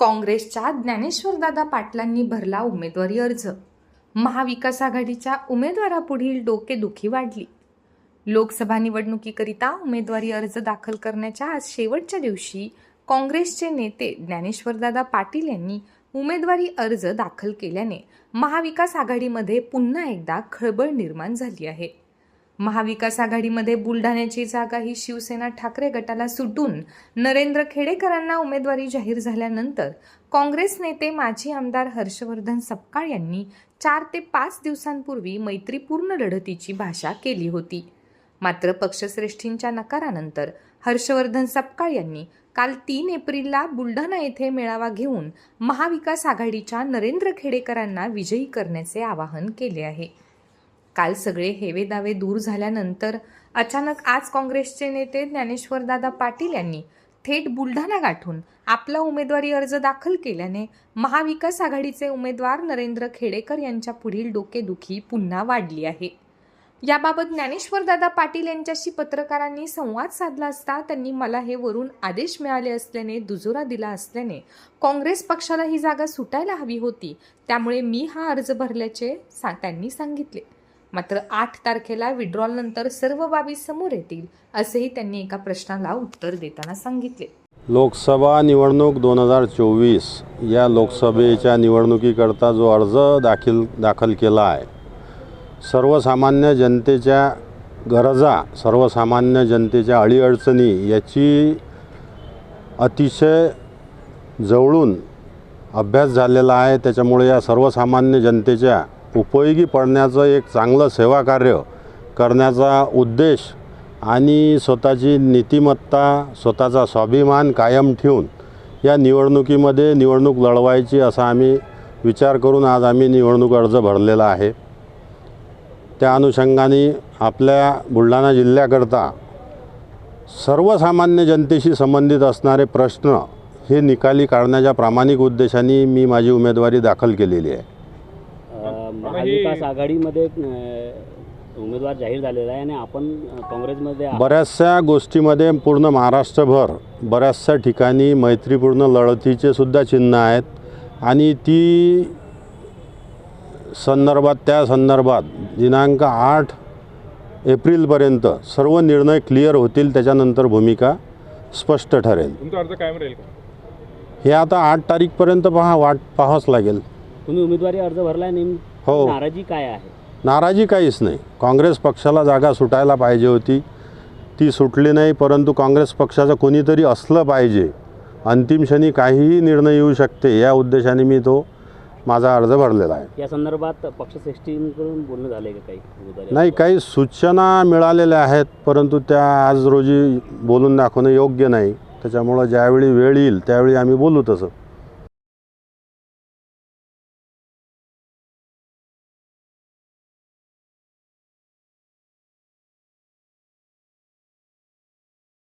काँग्रेसच्या ज्ञानेश्वरदादा पाटलांनी भरला उमेदवारी अर्ज. महाविकास आघाडीच्या उमेदवारापुढील डोकेदुखी वाढली. लोकसभा निवडणुकीकरिता उमेदवारी अर्ज दाखल करण्याच्या आज शेवटच्या दिवशी काँग्रेसचे नेते ज्ञानेश्वरदादा पाटील यांनी उमेदवारी अर्ज दाखल केल्याने महाविकास आघाडीमध्ये पुन्हा एकदा खळबळ निर्माण झाली आहे. महाविकास आघाडीमध्ये बुलढाण्याची जागा ही शिवसेना ठाकरे गटाला सुटून नरेंद्र खेडेकरांना उमेदवारी जाहीर झाल्यानंतर काँग्रेस नेते माजी आमदार हर्षवर्धन सपकाळ यांनी चार ते पाच दिवसांपूर्वी मैत्रीपूर्ण लढतीची भाषा केली होती. मात्र पक्षश्रेष्ठींच्या नकारानंतर हर्षवर्धन सपकाळ यांनी काल तीन एप्रिलला बुलढाणा येथे मेळावा घेऊन महाविकास आघाडीच्या नरेंद्र खेडेकरांना विजयी करण्याचे आवाहन केले आहे. काल सगळे हेवेदावे दूर झाल्यानंतर अचानक आज काँग्रेसचे नेते ज्ञानेश्वरदादा पाटील यांनी थेट बुलढाणा गाठून आपला उमेदवारी अर्ज दाखल केल्याने महाविकास आघाडीचे उमेदवार नरेंद्र खेडेकर यांच्या पुढील डोकेदुखी पुन्हा वाढली आहे. याबाबत ज्ञानेश्वरदादा पाटील यांच्याशी पत्रकारांनी संवाद साधला असता त्यांनी मला हे वरून आदेश मिळाले असल्याने दुजोरा दिला असल्याने काँग्रेस पक्षाला ही जागा सुटायला हवी होती त्यामुळे मी हा अर्ज भरल्याचे सा त्यांनी सांगितले. मात्र आठ तारखेला विड्रॉल नंतर सर्व बाबी समोर येतील असेही त्यांनी एका प्रश्नाला उत्तर देताना सांगितले. लोकसभा निवडणूक दोन हजार चोवीस. या लोकसभेच्या निवडणुकीकरता जो अर्ज दाखल दाखल केला आहे सर्वसामान्य जनतेच्या गरजा सर्वसामान्य जनतेच्या अडीअडचणी याची अतिशय जवळून अभ्यास झालेला आहे. त्याच्यामुळे या सर्वसामान्य जनतेच्या उपयोगी पडण्याचं एक चांगलं सेवाकार्य करण्याचा उद्देश आणि स्वतःची नीतिमत्ता स्वतःचा स्वाभिमान कायम ठेवून या निवडणुकीमध्ये निवडणूक लढवायची असा आम्ही विचार करून आज आम्ही निवडणूक अर्ज भरलेला आहे. त्या अनुषंगाने आपल्या बुलढाणा जिल्ह्याकरता सर्वसामान्य जनतेशी संबंधित असणारे प्रश्न हे निकाली काढण्याच्या प्रामाणिक उद्देशाने मी माझी उमेदवारी दाखल केलेली आहे. महाविकास आघाडीमध्ये उमेदवार जाहीर झालेला आहे आणि आपण काँग्रेसमध्ये. बऱ्याचशा गोष्टीमध्ये पूर्ण महाराष्ट्रभर बऱ्याचशा ठिकाणी मैत्रीपूर्ण लढतीचे सुद्धा चिन्ह आहेत. आणि ती संदर्भात त्या संदर्भात दिनांक आठ एप्रिलपर्यंत सर्व निर्णय क्लिअर होतील त्याच्यानंतर भूमिका स्पष्ट ठरेल. तुमचा अर्ज कायम राहील का? हे आता आठ तारीखपर्यंत पहा वाट पाहावंच लागेल. तुम्ही उमेदवारी अर्ज भरलाय नेम हो. नाराजी काय आहे? नाराजी काहीच नाही. काँग्रेस पक्षाला जागा सुटायला पाहिजे होती. ती सुटली नाही परंतु काँग्रेस पक्षाचं कोणीतरी असलं पाहिजे. अंतिम क्षणी काहीही निर्णय येऊ शकते या उद्देशाने मी तो माझा अर्ज भरलेला आहे. या संदर्भात पक्षश्रेष्ठींकडून बोलणं झालंय का काही? नाही काही सूचना मिळालेल्या आहेत परंतु त्या आज रोजी बोलून दाखवणं योग्य नाही. त्याच्यामुळं ज्यावेळी वेळ येईल त्यावेळी आम्ही बोलू तसं.